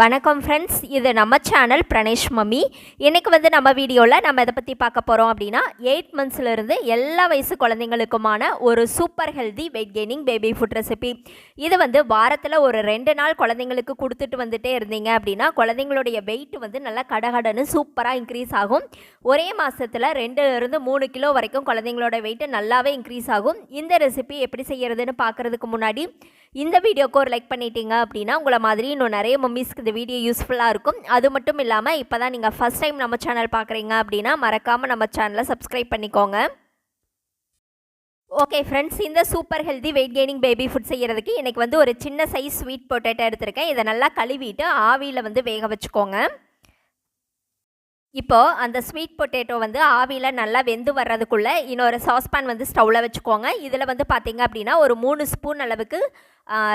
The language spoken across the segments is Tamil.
வணக்கம் ஃப்ரெண்ட்ஸ் இது நம்ம சேனல் பிரணேஷ் மம்மி. இன்றைக்கி வந்து நம்ம வீடியோவில் நம்ம இதை பற்றி பார்க்க போகிறோம் அப்படின்னா எயிட் மந்த்ஸ்லேருந்து எல்லா வயசு குழந்தைங்களுக்குமான ஒரு super healthy weight gaining baby food recipe இது வந்து வாரத்தில் ஒரு ரெண்டு நாள் குழந்தைங்களுக்கு கொடுத்துட்டு வந்துட்டே இருந்தீங்க அப்படின்னா குழந்தைங்களுடைய வெயிட் வந்து நல்லா கடகடன்னு சூப்பராக இன்க்ரீஸ் ஆகும். ஒரே மாதத்தில் ரெண்டுலேருந்து மூணு கிலோ வரைக்கும் குழந்தைங்களோட வெயிட்டு நல்லாவே இன்க்ரீஸ் ஆகும். இந்த ரெசிபி எப்படி செய்கிறதுன்னு பார்க்குறதுக்கு முன்னாடி இந்த வீடியோக்கு ஒரு லைக் பண்ணிட்டீங்க அப்படின்னா உங்களை மாதிரி இன்னும் நிறைய மம்மிஸ்க்கு இந்த வீடியோ யூஸ்ஃபுல்லாக இருக்கும். அது மட்டும் இல்லாமல் இப்போ தான் நீங்கள் ஃபஸ்ட் டைம் நம்ம சேனல் பார்க்குறீங்க அப்படின்னா மறக்காமல் நம்ம சேனலை சப்ஸ்கிரைப் பண்ணிக்கோங்க. ஓகே ஃப்ரெண்ட்ஸ் இந்த super healthy weight gaining baby food செய்கிறதுக்கு இன்றைக்கி வந்து ஒரு சின்ன சைஸ் ஸ்வீட் பொட்டேட்டோ எடுத்திருக்கேன். இதை நல்லா கழுவிட்டு ஆவியில் வந்து வேக வச்சுக்கோங்க. இப்போது அந்த ஸ்வீட் பொட்டேட்டோ வந்து ஆவியில் நல்லா வெந்து வர்றதுக்குள்ளே இன்னொரு சாஸ்பேன் வந்து ஸ்டவ்வில் வச்சுக்கோங்க. இதில் வந்து பார்த்திங்க அப்படின்னா ஒரு மூணு ஸ்பூன் அளவுக்கு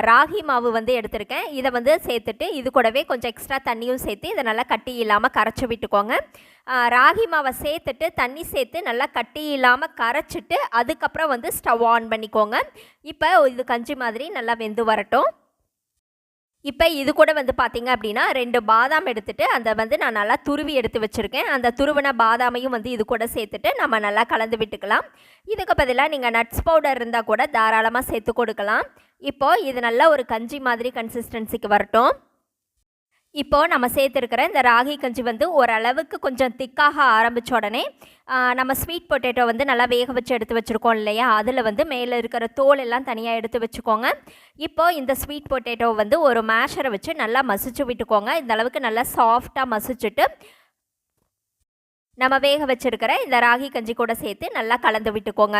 ராகி மாவு வந்து எடுத்திருக்கேன். இதை வந்து சேர்த்துட்டு இது கூடவே கொஞ்சம் எக்ஸ்ட்ரா தண்ணியும் சேர்த்து இதை நல்லா கட்டி இல்லாமல் கரைச்சி விட்டுக்கோங்க. ராகி மாவை சேர்த்துட்டு தண்ணி சேர்த்து நல்லா கட்டி இல்லாமல் கரைச்சிட்டு அதுக்கப்புறம் வந்து ஸ்டவ் ஆன் பண்ணிக்கோங்க. இப்போ இது கஞ்சி மாதிரி நல்லா வெந்து வரட்டும். இப்போ இது கூட வந்து பார்த்தீங்க அப்படின்னா ரெண்டு பாதாம் எடுத்துகிட்டு அந்த வந்து நான் நல்லா துருவி எடுத்து வச்சுருக்கேன். அந்த துருவின பாதாமையும் வந்து இது கூட சேர்த்துட்டு நம்ம நல்லா கலந்து விட்டுக்கலாம். இதுக்கு பதிலாக நீங்கள் நட்ஸ் பவுடர் இருந்தால் கூட தாராளமாக சேர்த்து கொடுக்கலாம். இப்போது இது நல்லா ஒரு கஞ்சி மாதிரி கன்சிஸ்டன்சிக்கு வரட்டும். இப்போது நம்ம சேர்த்துருக்கிற இந்த ராகி கஞ்சி வந்து ஓரளவுக்கு கொஞ்சம் திக்காக ஆரம்பித்த உடனே நம்ம ஸ்வீட் பொட்டேட்டோ வந்து நல்லா வேக வச்சு எடுத்து வச்சுருக்கோம் இல்லையா? அதில் வந்து மேலே இருக்கிற தோல் எல்லாம் தனியாக எடுத்து வச்சுக்கோங்க. இப்போது இந்த ஸ்வீட் பொட்டேட்டோ வந்து ஒரு மேஷரை வச்சு நல்லா மசிச்சு விட்டுக்கோங்க. இந்த அளவுக்கு நல்லா சாஃப்டாக மசிச்சுட்டு நம்ம வேக வச்சுருக்கிற இந்த ராகி கஞ்சி கூட சேர்த்து நல்லா கலந்து விட்டுக்கோங்க.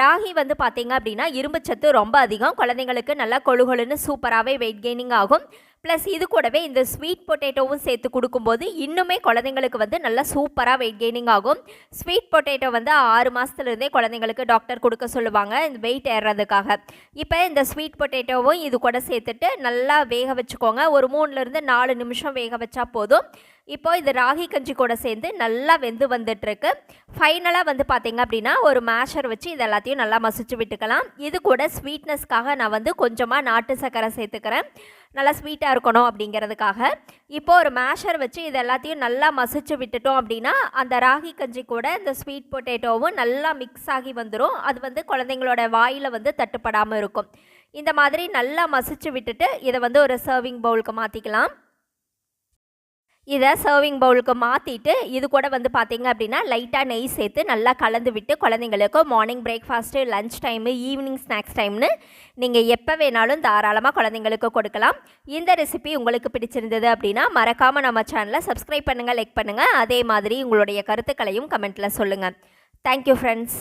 ராகி வந்து பார்த்திங்க அப்படின்னா இரும்பு சத்து ரொம்ப அதிகம். குழந்தைங்களுக்கு நல்லா கொழுகொழுன்னு சூப்பராகவே வெயிட் கெய்னிங் ஆகும். ப்ளஸ் இது கூடவே இந்த ஸ்வீட் பொட்டேட்டோவும் சேர்த்து கொடுக்கும்போது இன்னுமே குழந்தைங்களுக்கு வந்து நல்லா சூப்பராக வெயிட் கெய்னிங் ஆகும். ஸ்வீட் பொட்டேட்டோ வந்து ஆறு மாதத்துலேருந்தே குழந்தைங்களுக்கு டாக்டர் கொடுக்க சொல்லுவாங்க இந்த வெயிட் ஏறுறதுக்காக இப்போ இந்த ஸ்வீட் பொட்டேட்டோவும் இது கூட சேர்த்துட்டு நல்லா வேக வச்சுக்கோங்க. ஒரு மூணுலேருந்து நாலு நிமிஷம் வேக வச்சா போதும். இப்போ இது ராகி கஞ்சி கூட சேர்ந்து நல்லா வெந்து வந்துட்டுருக்கு. ஃபைனலாக வந்து பார்த்திங்க அப்படின்னா ஒரு மேஷர் வச்சு இது எல்லாத்தையும் நல்லா மசிச்சு விட்டுக்கலாம். இது கூட ஸ்வீட்னஸ்க்காக நான் வந்து கொஞ்சமாக நாட்டு சர்க்கரை சேர்த்துக்கிறேன். நல்லா ஸ்வீட்டாக இருக்கணும் அப்படிங்கிறதுக்காக. இப்போது ஒரு மேஷர் வச்சு இது எல்லாத்தையும் நல்லா மசிச்சு விட்டுட்டோம் அப்படின்னா அந்த ராகி கஞ்சி கூட இந்த ஸ்வீட் பொட்டேட்டோவும் நல்லா மிக்ஸ் ஆகி வந்துடும் அது வந்து குழந்தைங்களோட வாயில் வந்து தட்டுப்படாமல் இருக்கும். இந்த மாதிரி நல்லா மசிச்சு விட்டுட்டு இதை வந்து ஒரு சர்விங் பவுலுக்கு மாற்றிக்கலாம் இதை சர்விங் பவுலுக்கு மாற்றிட்டு இது கூட வந்து பார்த்திங்க அப்படின்னா லைட்டாக நெய் சேர்த்து நல்லா கலந்து விட்டு குழந்தைங்களுக்கு morning breakfast lunch time evening snacks டைம்னு நீங்கள் எப்போ வேணாலும் தாராளமாக குழந்தைங்களுக்கு கொடுக்கலாம். இந்த ரெசிபி உங்களுக்கு பிடிச்சிருந்தது அப்படின்னா மறக்காமல் நம்ம சேனலை சப்ஸ்கிரைப் பண்ணுங்கள் லைக் பண்ணுங்கள் அதே மாதிரி உங்களுடைய கருத்துக்களையும் கமெண்ட்டில் சொல்லுங்கள் தேங்க்யூ ஃப்ரெண்ட்ஸ்